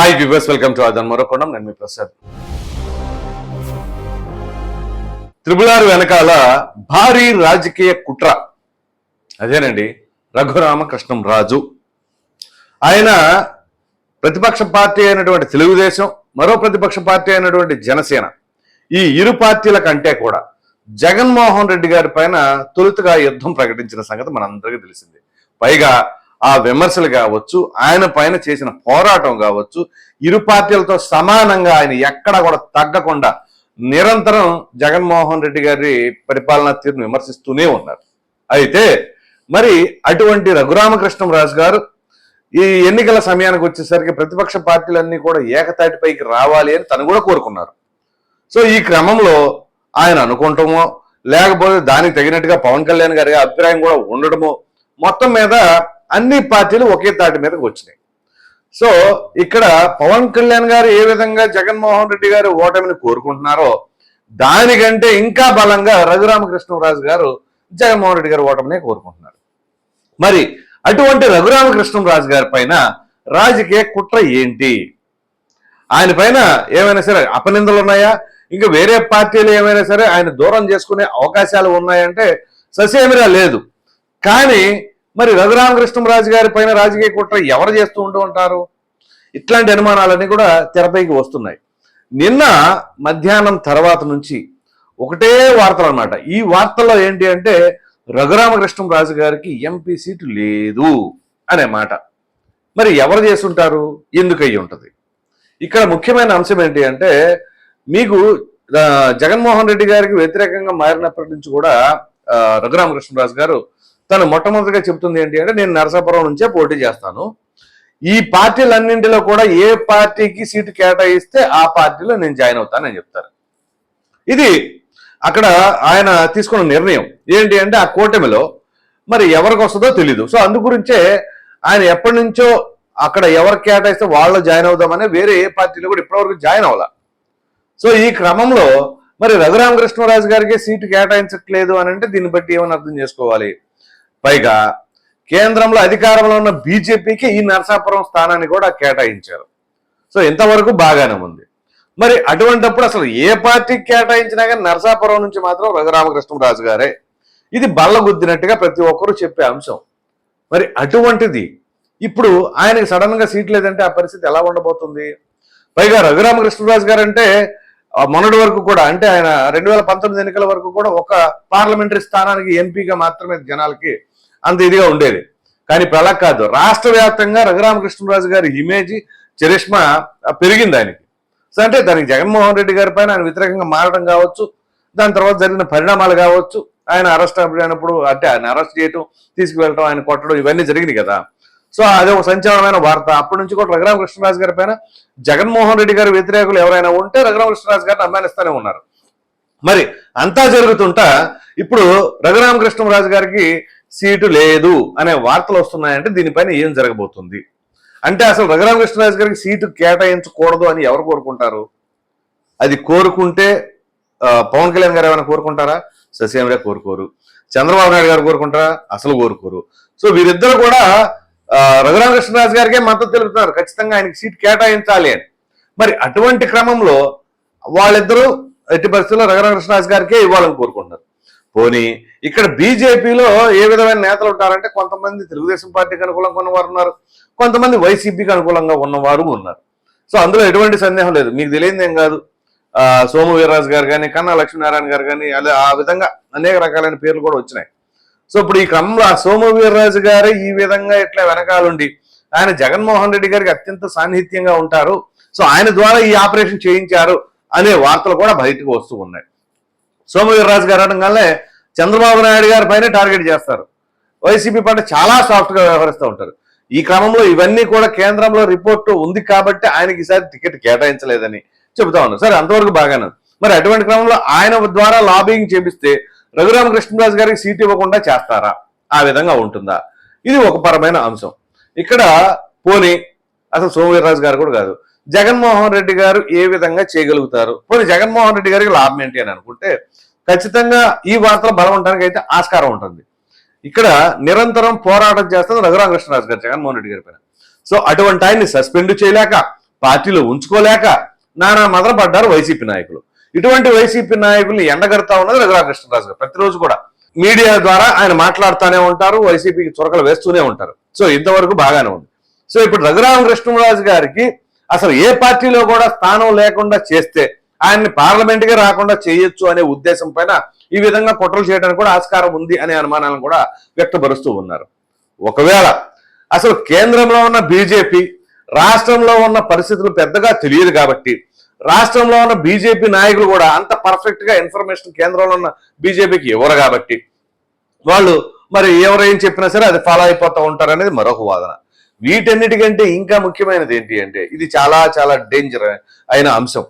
Hi viewers welcome to అదన్ మరొకొండం నేను మీ ప్రసాద్ త్రిపులారు ఆర్ వెనకాల భారీ రాజకీయ కుట్ర. అదేనండి రఘురామకృష్ణం రాజు. ఆయన ప్రతిపక్ష పార్టీ అయినటువంటి తెలుగుదేశం మరో ప్రతిపక్ష పార్టీ అయినటువంటి జనసేన. ఈ ఇరు పార్టీల కంటే కూడా జగన్మోహన్ రెడ్డి గారి పైన తొలుతగా యుద్ధం ప్రకటించిన సంగతి మనందరికీ తెలిసింది. పైగా ఆ విమర్శలు కావచ్చు ఆయన పైన చేసిన పోరాటం కావచ్చు ఇరు పార్టీలతో సమానంగా ఆయన ఎక్కడ కూడా తగ్గకుండా నిరంతరం జగన్మోహన్ రెడ్డి గారి పరిపాలనా తీరును విమర్శిస్తూనే ఉన్నారు. అయితే మరి అటువంటి రఘురామకృష్ణరాజు గారు ఈ ఎన్నికల సమయానికి వచ్చేసరికి ప్రతిపక్ష పార్టీలన్నీ కూడా ఏకతాటిపైకి రావాలి అని తను కూడా కోరుకున్నారు. సో ఈ క్రమంలో ఆయన అనుకుంటామో లేకపోతే దానికి తగినట్టుగా పవన్ కళ్యాణ్ గారి అభిప్రాయం కూడా ఉండడమో మొత్తం మీద అన్ని పార్టీలు ఒకే తాటి మీదకి వచ్చినాయి. సో ఇక్కడ పవన్ కళ్యాణ్ గారు ఏ విధంగా జగన్మోహన్ రెడ్డి గారు ఓటమిని కోరుకుంటున్నారో దానికంటే ఇంకా బలంగా రఘురామకృష్ణరాజు గారు జగన్మోహన్ రెడ్డి గారు ఓటమినే కోరుకుంటున్నారు. మరి అటువంటి రఘురామకృష్ణరాజు గారి పైన రాజకీయ కుట్ర ఏంటి? ఆయన పైన ఏమైనా సరే అపనిందలు ఉన్నాయా? ఇంకా వేరే పార్టీలు ఏమైనా సరే ఆయన దూరం చేసుకునే అవకాశాలు ఉన్నాయంటే ససేమిరా లేదు. కానీ మరి రఘురామకృష్ణరాజు గారి పైన రాజకీయ కుట్ర ఎవరు చేస్తూ ఉంటూ ఉంటారు? ఇట్లాంటి అనుమానాలన్నీ కూడా తెరపైకి వస్తున్నాయి. నిన్న మధ్యాహ్నం తర్వాత నుంచి ఒకటే వార్తలు అన్నమాట. ఈ వార్తల్లో ఏంటి అంటే రఘురామకృష్ణరాజు గారికి ఎంపీ సీటు లేదు అనే మాట. మరి ఎవరు చేస్తుంటారు ఎందుకు అయ్యి ఉంటుంది? ఇక్కడ ముఖ్యమైన అంశం ఏంటి అంటే మీకు జగన్మోహన్ రెడ్డి గారికి వ్యతిరేకంగా మారినప్పటి నుంచి కూడా రఘురామకృష్ణరాజు గారు తను మొట్టమొదటిగా చెబుతుంది ఏంటి అంటే నేను నరసాపురం నుంచే పోటీ చేస్తాను. ఈ పార్టీలన్నింటిలో కూడా ఏ పార్టీకి సీటు కేటాయిస్తే ఆ పార్టీలో నేను జాయిన్ అవుతానని చెప్తారు. ఇది అక్కడ ఆయన తీసుకున్న నిర్ణయం. ఏంటి అంటే ఆ కూటమిలో మరి ఎవరికి వస్తుందో తెలీదు. సో అందు గురించే ఆయన ఎప్పటి నుంచో అక్కడ ఎవరు కేటాయిస్తే వాళ్ళు జాయిన్ అవుదామని వేరే ఏ పార్టీలో కూడా ఇప్పటివరకు జాయిన్ అవ్వాల. సో ఈ క్రమంలో మరి రఘురామకృష్ణరాజు గారికి సీటు కేటాయించట్లేదు అని అంటే దీన్ని బట్టి ఏమని అర్థం చేసుకోవాలి? పైగా కేంద్రంలో అధికారంలో ఉన్న బీజేపీకి ఈ నరసాపురం స్థానాన్ని కూడా కేటాయించారు. సో ఇంతవరకు బాగానే ఉంది. మరి అటువంటప్పుడు అసలు ఏ పార్టీకి కేటాయించినా కానీ నరసాపురం నుంచి మాత్రం రఘురామకృష్ణరాజు గారే. ఇది బల్లగుద్దినట్టుగా ప్రతి ఒక్కరూ చెప్పే అంశం. మరి అటువంటిది ఇప్పుడు ఆయనకి సడన్గా సీట్ లేదంటే ఆ పరిస్థితి ఎలా ఉండబోతుంది? పైగా రఘురామకృష్ణరాజు గారు అంటే మొన్నటి వరకు కూడా అంటే ఆయన రెండు వేల పంతొమ్మిది ఎన్నికల వరకు కూడా ఒక పార్లమెంటరీ స్థానానికి ఎంపీగా మాత్రమే జనాలకి అంత ఇదిగా ఉండేది. కానీ ఇప్పుడు అలా కాదు. రాష్ట్ర వ్యాప్తంగా రఘురామకృష్ణరాజు గారి ఇమేజ్ చరిష్మా పెరిగింది ఆయనకి. సో అంటే దానికి జగన్మోహన్ రెడ్డి గారి పైన ఆయన వ్యతిరేకంగా మారడం కావచ్చు దాని తర్వాత జరిగిన పరిణామాలు కావచ్చు ఆయన అరెస్ట్ అయినప్పుడు అంటే ఆయన అరెస్ట్ చేయటం తీసుకువెళ్ళటం ఆయన కొట్టడం ఇవన్నీ జరిగినాయి కదా. సో అది ఒక సంచలనమైన వార్త. అప్పటి నుంచి కూడా రఘురామకృష్ణరాజు గారి పైన జగన్మోహన్ రెడ్డి గారి వ్యతిరేకులు ఎవరైనా ఉంటే రఘురామకృష్ణరాజు గారిని అభిమానిస్తూనే ఉన్నారు. మరి అంతా జరుగుతుంటా ఇప్పుడు రఘురామకృష్ణరాజు గారికి సీటు లేదు అనే వార్తలు వస్తున్నాయంటే దీనిపైన ఏం జరగబోతుంది? అంటే అసలు రఘురామకృష్ణరాజు గారికి సీటు కేటాయించకూడదు అని ఎవరు కోరుకుంటారు? అది కోరుకుంటే పవన్ కళ్యాణ్ గారు ఏమైనా కోరుకుంటారా? సస్యామిరా కోరుకోరు. చంద్రబాబు నాయుడు గారు కోరుకుంటారా? అసలు కోరుకోరు. సో వీరిద్దరు కూడా ఆ, రఘురామకృష్ణరాజు గారికే మద్దతు తెలుపుతున్నారు. ఖచ్చితంగా ఆయనకి సీట్ కేటాయించాలి అని. మరి అటువంటి క్రమంలో వాళ్ళిద్దరూ ఎట్టి పరిస్థితుల్లో రఘురామకృష్ణరాజు గారికే ఇవ్వాలని కోరుకుంటున్నారు. పోనీ ఇక్కడ బీజేపీలో ఏ విధమైన నేతలు ఉంటారంటే కొంతమంది తెలుగుదేశం పార్టీకి అనుకూలంగా ఉన్నవారు ఉన్నారు కొంతమంది వైసీపీకి అనుకూలంగా ఉన్నవారు ఉన్నారు. సో అందులో ఎటువంటి సందేహం లేదు. మీకు తెలియదు ఏం కాదు. సోము వీర్రాజు గారు కానీ కన్నా లక్ష్మీనారాయణ గారు కానీ అలా ఆ విధంగా అనేక రకాలైన పేర్లు కూడా వచ్చినాయి. సో ఇప్పుడు ఈ క్రమంలో ఆ సోము వీర్రాజు గారే ఈ విధంగా ఇట్లా వెనకాలండి? ఆయన జగన్మోహన్ రెడ్డి గారికి అత్యంత సాన్నిహిత్యంగా ఉంటారు. సో ఆయన ద్వారా ఈ ఆపరేషన్ చేయించారు అనే వార్తలు కూడా బయటకు వస్తూ ఉన్నాయి. సోమవీర్ రాజు గారు అనగానే చంద్రబాబు నాయుడు గారి పైన టార్గెట్ చేస్తారు. వైసీపీ పార్టీ చాలా సాఫ్ట్గా వ్యవహరిస్తూ ఉంటారు. ఈ క్రమంలో ఇవన్నీ కూడా కేంద్రంలో రిపోర్టు ఉంది కాబట్టి ఆయనకి ఈసారి టికెట్ కేటాయించలేదని చెబుతా ఉన్నారు. సరే అంతవరకు బాగానే మరి అటువంటి క్రమంలో ఆయన ద్వారా లాబింగ్ చేపిస్తే రఘురామకృష్ణరాజు గారికి సీట్ ఇవ్వకుండా చేస్తారా? ఆ విధంగా ఉంటుందా? ఇది ఒక పరమైన అంశం. ఇక్కడ పోనీ అసలు సోమవీర్రాజు గారు కూడా కాదు. జగన్మోహన్ రెడ్డి గారు ఏ విధంగా చేయగలుగుతారు? పోనీ జగన్మోహన్ రెడ్డి గారికి లాభం ఏంటి అని అనుకుంటే ఖచ్చితంగా ఈ వార్తలు బలం ఉండడానికి అయితే ఆస్కారం ఉంటుంది. ఇక్కడ నిరంతరం పోరాటం చేస్తుంది రఘురామకృష్ణరాజు గారు జగన్మోహన్ రెడ్డి గారి పైన. సో అటువంటి ఆయన్ని సస్పెండ్ చేయలేక పార్టీలో ఉంచుకోలేక నానా మదన పడ్డారు వైసీపీ నాయకులు. ఇటువంటి వైసీపీ నాయకుల్ని ఎండగడతా ఉన్నది రఘురామకృష్ణరాజు గారు. ప్రతిరోజు కూడా మీడియా ద్వారా ఆయన మాట్లాడుతూనే ఉంటారు వైసీపీకి చురకలు వేస్తూనే ఉంటారు. సో ఇంతవరకు బాగానే ఉంది. సో ఇప్పుడు రఘురామకృష్ణరాజు గారికి అసలు ఏ పార్టీలో కూడా స్థానం లేకుండా చేస్తే ఆయన్ని పార్లమెంట్కి రాకుండా చేయొచ్చు అనే ఉద్దేశం పైన ఈ విధంగా కుట్రలు చేయడానికి కూడా ఆస్కారం ఉంది అనే అనుమానాలను కూడా వ్యక్తపరుస్తూ ఉన్నారు. ఒకవేళ అసలు కేంద్రంలో ఉన్న బీజేపీ రాష్ట్రంలో ఉన్న పరిస్థితులు పెద్దగా తెలియదు కాబట్టి రాష్ట్రంలో ఉన్న బీజేపీ నాయకులు కూడా అంత పర్ఫెక్ట్గా ఇన్ఫర్మేషన్ కేంద్రంలో ఉన్న బీజేపీకి ఇవ్వరు కాబట్టి వాళ్ళు మరి ఎవరేం చెప్పినా సరే అది ఫాలో అయిపోతూ ఉంటారు అనేది మరొక వాదన. వీటన్నిటికంటే ఇంకా ముఖ్యమైనది ఏంటి అంటే ఇది చాలా చాలా డేంజర్ అయిన అంశం.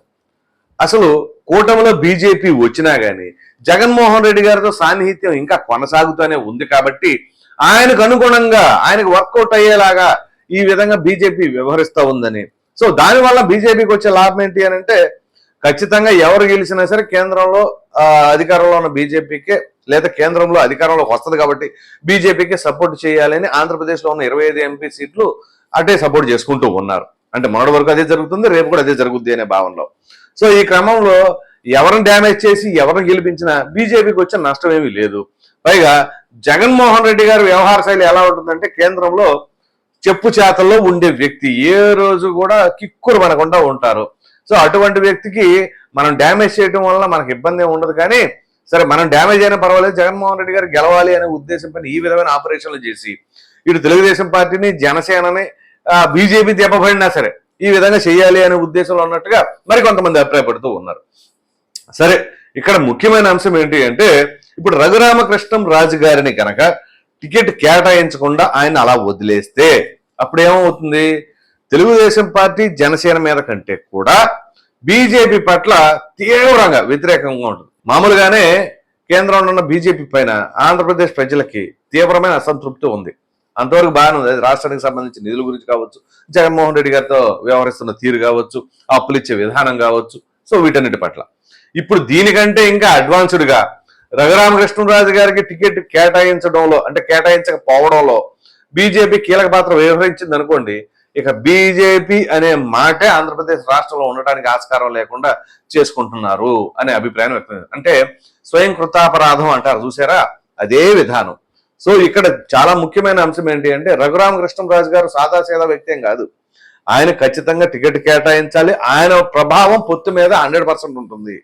అసలు కూటమిలో బీజేపీ వచ్చినా కానీ జగన్మోహన్ రెడ్డి గారితో సాన్నిహిత్యం ఇంకా కొనసాగుతూనే ఉంది కాబట్టి ఆయనకు అనుగుణంగా ఆయనకు వర్కౌట్ అయ్యేలాగా ఈ విధంగా బీజేపీ వ్యవహరిస్తూ ఉందని. సో దానివల్ల బీజేపీకి వచ్చే లాభం ఏంటి అని అంటే ఖచ్చితంగా ఎవరు గెలిచినా సరే కేంద్రంలో ఆ, అధికారంలో ఉన్న బీజేపీకే లేదా కేంద్రంలో అధికారంలోకి వస్తుంది కాబట్టి బీజేపీకి సపోర్ట్ చేయాలని ఆంధ్రప్రదేశ్లో ఉన్న ఇరవై ఐదు ఎంపీ సీట్లు అటే సపోర్ట్ చేసుకుంటూ ఉన్నారు. అంటే మొన్నటి వరకు అదే జరుగుతుంది రేపు కూడా అదే జరుగుద్ది అనే భావనలో. సో ఈ క్రమంలో ఎవరిని డ్యామేజ్ చేసి ఎవరిని గెలిపించినా బీజేపీకి వచ్చిన నష్టం ఏమీ లేదు. పైగా జగన్మోహన్ రెడ్డి గారి వ్యవహార శైలి ఎలా ఉంటుందంటే కేంద్రంలో చెప్పు చేతల్లో ఉండే వ్యక్తి ఏ రోజు కూడా కిక్కురు మనకుండా ఉంటారు. సో అటువంటి వ్యక్తికి మనం డ్యామేజ్ చేయడం వల్ల మనకి ఇబ్బంది ఉండదు కానీ సరే మనం డ్యామేజ్ అయినా పర్వాలేదు. జగన్మోహన్ రెడ్డి గారు గెలవాలి అనే ఉద్దేశంపై ఈ విధమైన ఆపరేషన్లు చేసి ఇటు తెలుగుదేశం పార్టీని జనసేనని బీజేపీ దెబ్బపడినా సరే ఈ విధంగా చేయాలి అనే ఉద్దేశంలో ఉన్నట్టుగా మరి కొంతమంది అభిప్రాయపడుతూ ఉన్నారు. సరే ఇక్కడ ముఖ్యమైన అంశం ఏంటి అంటే ఇప్పుడు రఘురామకృష్ణం రాజు గారిని కనుక టికెట్ కేటాయించకుండా ఆయన అలా వదిలేస్తే అప్పుడు ఏమవుతుంది తెలుగుదేశం పార్టీ జనసేన మీద కంటే కూడా బీజేపీ పట్ల తీవ్రంగా వ్యతిరేకంగా ఉంటుంది. మామూలుగానే కేంద్రంలో ఉన్న బీజేపీ పైన ఆంధ్రప్రదేశ్ ప్రజలకి తీవ్రమైన అసంతృప్తి ఉంది. అంతవరకు బాగానే ఉంది. అది రాష్ట్రానికి సంబంధించిన నిధుల గురించి కావచ్చు జగన్మోహన్ రెడ్డి గారితో వ్యవహరిస్తున్న తీరు కావచ్చు అప్పులు ఇచ్చే విధానం కావచ్చు సో వీటన్నిటి పట్ల. ఇప్పుడు దీనికంటే ఇంకా అడ్వాన్స్డ్గా రఘురామకృష్ణరాజు గారికి టికెట్ కేటాయించడంలో అంటే కేటాయించకపోవడంలో బీజేపీ కీలక పాత్ర వ్యవహరించింది అనుకోండి ఇక బీజేపీ అనే మాటే ఆంధ్రప్రదేశ్ రాష్ట్రంలో ఉండటానికి ఆస్కారం లేకుండా చేసుకుంటున్నారు అనే అభిప్రాయం వ్యక్తం అంటే స్వయం కృతాపరాధం అంటారు చూసారా? అదే విధానం. సో ఇక్కడ చాలా ముఖ్యమైన అంశం ఏంటి అంటే రఘురామకృష్ణరాజు గారు సాదాసీదా వ్యక్తి ఏం కాదు. ఆయన ఖచ్చితంగా టికెట్ కేటాయించాలి. ఆయన ప్రభావం పొత్తు మీద హండ్రెడ్ పర్సెంట్ ఉంటుంది.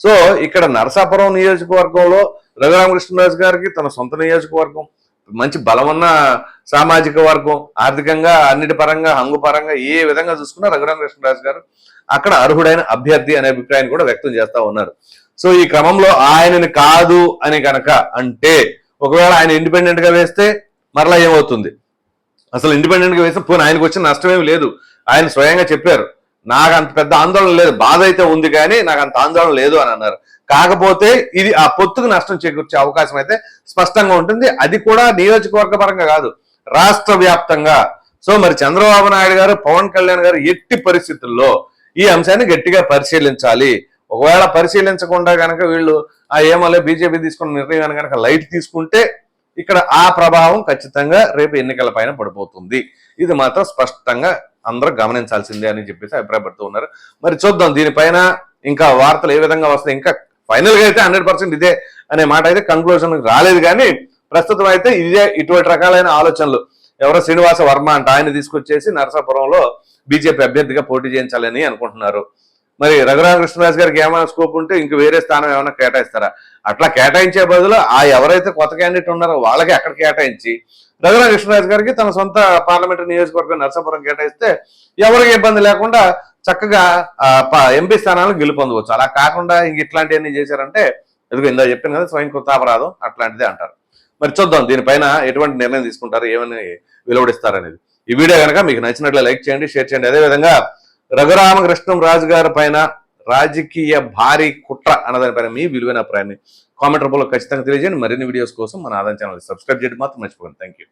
సో ఇక్కడ నరసాపురం నియోజకవర్గంలో రఘురామకృష్ణరాజు గారికి తన సొంత నియోజకవర్గం మంచి బలమున్న సామాజిక వర్గం ఆర్థికంగా అన్నిటి పరంగా హంగు పరంగా ఏ విధంగా చూసుకున్నా రఘురామకృష్ణరాజు గారు అక్కడ అర్హుడైన అభ్యర్థి అనే అభిప్రాయాన్ని కూడా వ్యక్తం చేస్తా ఉన్నారు. సో ఈ క్రమంలో ఆయనని కాదు అని కనుక అంటే ఒకవేళ ఆయన ఇండిపెండెంట్గా వేస్తే మరలా ఏమవుతుంది? అసలు ఇండిపెండెంట్గా వేస్తే పోనీ ఆయనకు వచ్చిన నష్టమేమి లేదు. ఆయన స్వయంగా చెప్పారు నాకు అంత పెద్ద ఆందోళన లేదు బాధ అయితే ఉంది కానీ నాకు అంత ఆందోళన లేదు అని అన్నారు. కాకపోతే ఇది ఆ పొత్తుకు నష్టం చేకూర్చే అవకాశం అయితే స్పష్టంగా ఉంటుంది. అది కూడా నియోజకవర్గ పరంగా కాదు రాష్ట్ర వ్యాప్తంగా. సో మరి చంద్రబాబు నాయుడు గారు పవన్ కళ్యాణ్ గారు ఎట్టి పరిస్థితుల్లో ఈ అంశాన్ని గట్టిగా పరిశీలించాలి. ఒకవేళ పరిశీలించకుండా కనుక వీళ్ళు ఆ ఏమలే బీజేపీ తీసుకున్న నిర్ణయం కనుక లైట్ తీసుకుంటే ఇక్కడ ఆ ప్రభావం ఖచ్చితంగా రేపు ఎన్నికల పైన పడిపోతుంది. ఇది మాత్రం స్పష్టంగా అందరూ గమనించాల్సిందే అని చెప్పేసి అభిప్రాయపడుతూ ఉన్నారు. మరి చూద్దాం దీనిపైన ఇంకా వార్తలు ఏ విధంగా వస్తాయి ఇంకా ఫైనల్గా అయితే హండ్రెడ్ పర్సెంట్ ఇదే అనే మాట అయితే కంక్లూజన్ రాలేదు కానీ ప్రస్తుతం అయితే ఇదే ఇటువంటి రకాలైన ఆలోచనలు. ఎవరో శ్రీనివాస వర్మ అంట ఆయన తీసుకొచ్చేసి నరసాపురంలో బీజేపీ అభ్యర్థిగా పోటీ చేయించాలని అనుకుంటున్నారు. మరి రఘురామకృష్ణరాజు గారికి ఏమైనా స్కోప్ ఉంటే ఇంక వేరే స్థానం ఏమైనా కేటాయిస్తారా? అట్లా కేటాయించే బదులు ఆ ఎవరైతే కొత్త క్యాండిడేట్ ఉన్నారో వాళ్ళకి అక్కడ కేటాయించి రఘురామకృష్ణరాజు గారికి తన సొంత పార్లమెంటరీ నియోజకవర్గం నరసాపురం కేటాయిస్తే ఎవరికి ఇబ్బంది లేకుండా చక్కగా ఎంపీ స్థానాలను గెలుపొందవచ్చు. అలా కాకుండా ఇంక ఇట్లాంటివన్నీ చేశారంటే ఎందుకు ఇందా చెప్పాను కదా స్వయం కృతాపరాధం అట్లాంటిదే అంటారు. మరి చూద్దాం దీనిపైన ఎటువంటి నిర్ణయం తీసుకుంటారు ఏమని వెలువడిస్తారనేది. ఈ వీడియో కనుక మీకు నచ్చినట్లు లైక్ చేయండి షేర్ చేయండి. అదేవిధంగా రఘురామకృష్ణం రాజు గారి పైన రాజకీయ భారీ కుట్ర అన్నదానిపైన మీ విలువైన అభిప్రాయాన్ని కామెంట్ రూపంలో ఖచ్చితంగా తెలియజేయండి. మరిన్ని వీడియోస్ కోసం మన ఆదాయం ఛానల్ సబ్స్క్రైబ్ చేయడం మాత్రం మర్చిపోకండి. Thank you